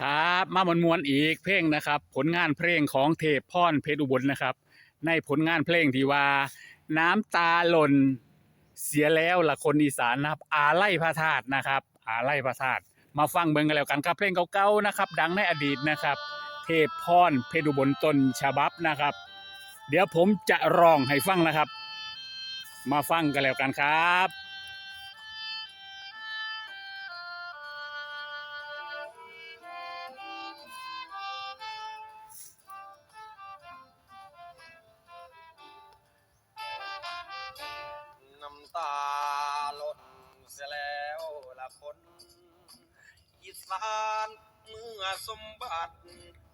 ครับมามวนมวนอีกเพลงนะครับ ผลงานเพลงของเทพพรเพชรอุบลนะครับ ในผลงานเพลงที่ว่า น้ำตาหล่นเสียแล้วละคนอีสานนะครับ อาไล่พระธาตุนะครับ อาไล่พระธาตุมาฟังเบิ่งกันแล้วกันครับ เพลงเก่าๆนะครับ ดังในอดีตนะครับ เทพพรเพชรอุบลต้นฉบับนะครับ เดี๋ยวผมจะร้องให้ฟังนะครับ มาฟังกันแล้วกันครับ สานเมื่อสมบัติ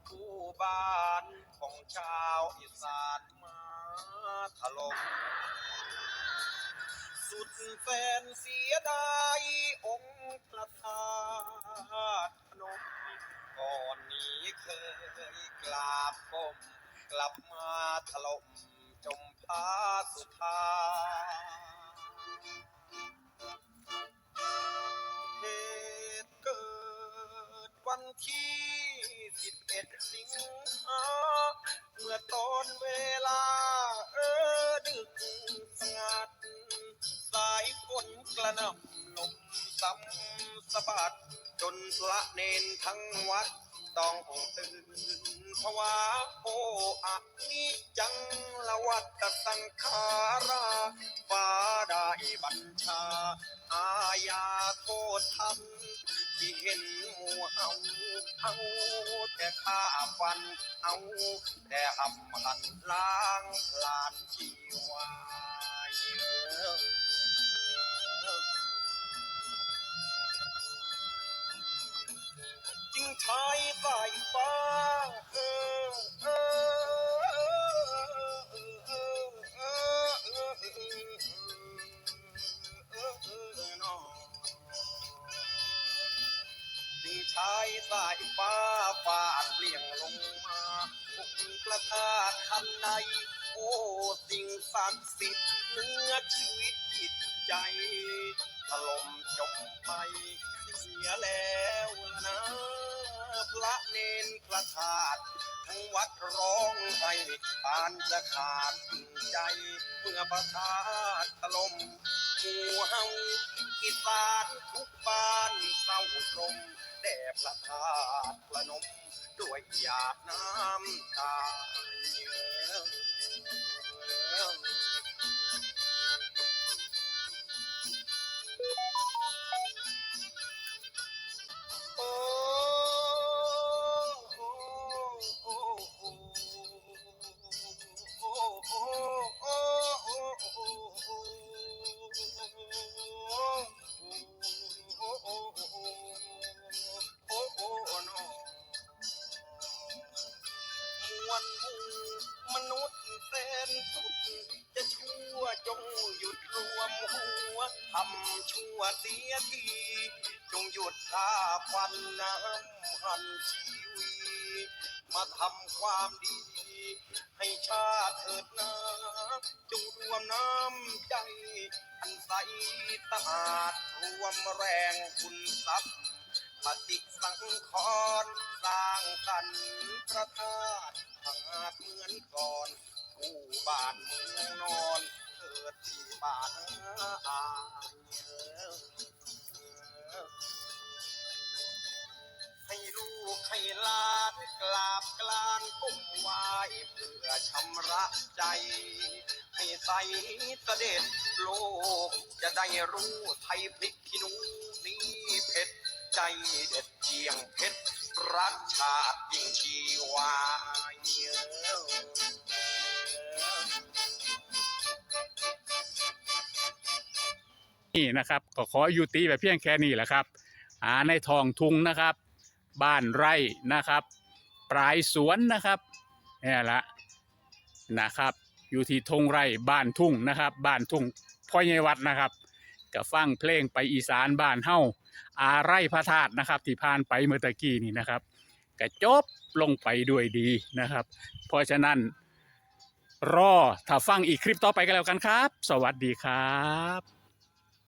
ผู้บ้านของชาวอีสานมาถล่มสุดแฟนเสียดายองค์พระธาตุพนมก่อนนี้เคยกราบก้มกลับมาถล่มจมพาสุธา ที่ 11 สิงหาเมื่อตอนเวลา เออดึกสงัด สายฝนกระหน่ำลมซ้ำสะบัด จนพระเนนทั้งวัด ต้องตื่นภาวะโออะนิจังละวัตสังขาราฟ้าได้บัญชา อาญาโทษทำ ที่เห็นหมู่เฮาเอาแต่ฆ่าฟันเอาแต่หำหันล้างพลานชีวาจึงใช้สายฟ้าเออเออ ฟ้าฟาดเปลี่ยงลงมาองค์พระธาตุทันใดโอ้สิ่งศักดิ์สิทธิ์เนื้อชีวิตจิตใจถล่มจมไป เสียแล้วนะ พระเนนพระธาตุทั้งวัดร้องไห้ปานจะขาดใจ เมื่อพระธาตุถล่ม หมู่เฮาอีสานทุกบ้านเศร้าตรมแด่พระธาตุพระนม ด้วยหยาดน้ำตาเยอะ นสุด จะชั่วจงหยุดรวมหัวทำชั่วเสียที จงหยุดฆ่าฟันน้ำหันชีวีมาทำความดี ให้ชาติเถิดนาจงรวมน้ำใจ อันใสสะอาดรวมแรงคุณทรัพย์ปฏิสังขรณ์สร้างสรรค์พระธาตุหากเหมือนก่อน ผู้บ้านเมืองนอนเกิดที่บ้านอายให้ลูกให้หลานกราบกลานกุ้มไหวเพื่อชำระใจ ให้ใสเสด็จโลกจะได้รู้ไทยพริกขี้หนูนี้เผ็ดใจเด็ดเจียงเพชรรักชาติยิ่งชีวาเยอะ นี่นะครับ ก็ขอยุติแบบเพียงแค่นี้แหละครับ หาในทองทุงนะครับ บ้านไร่นะครับ ปลายสวนนะครับนี่แหละนะครับ อยู่ที่ทงไร่บ้านทุ่งนะครับ บ้านทุ่งพ่อใหญ่วัดนะครับก็ฟังเพลงไปอีสานบ้านเฮาอาไร่พระธาตุนะครับ ที่ผ่านไปเมื่อตะกี้นี่นะครับก็จบลงไปด้วยดีนะครับ เพราะฉะนั้น รอถ้าฟังอีกคลิปต่อไปกันแล้วกันครับ สวัสดีครับ